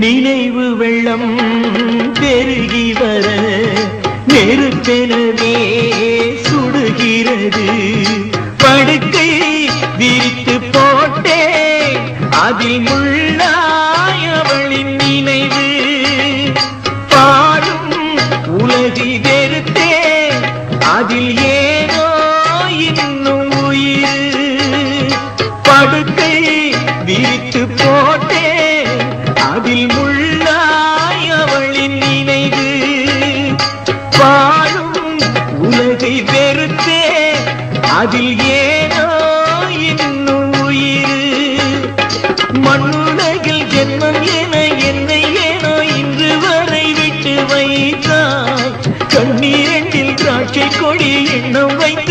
நினைவு வெள்ளம் பெருகி வர நெருப்பெனவே சுடுகிறது. படுக்கை விரித்து போட்டே அதில் முள்ளாயவளின் நினைவு. பாடும் உலகி வெறுத்தே அதில் ஏனோ காதில் முள்ளாய் அவளின் நினைவு. பாழும் உலகை வெறுத்தே அதில் ஏனோ இன்னும் உயிர். மண்ணுலகில் ஜென்மம் என என்னை ஏனோ இன்று வரை விட்டு வைத்தாய். கண்ணீரண்டில் திராட்சை கொடி எண்ணம் வைத்த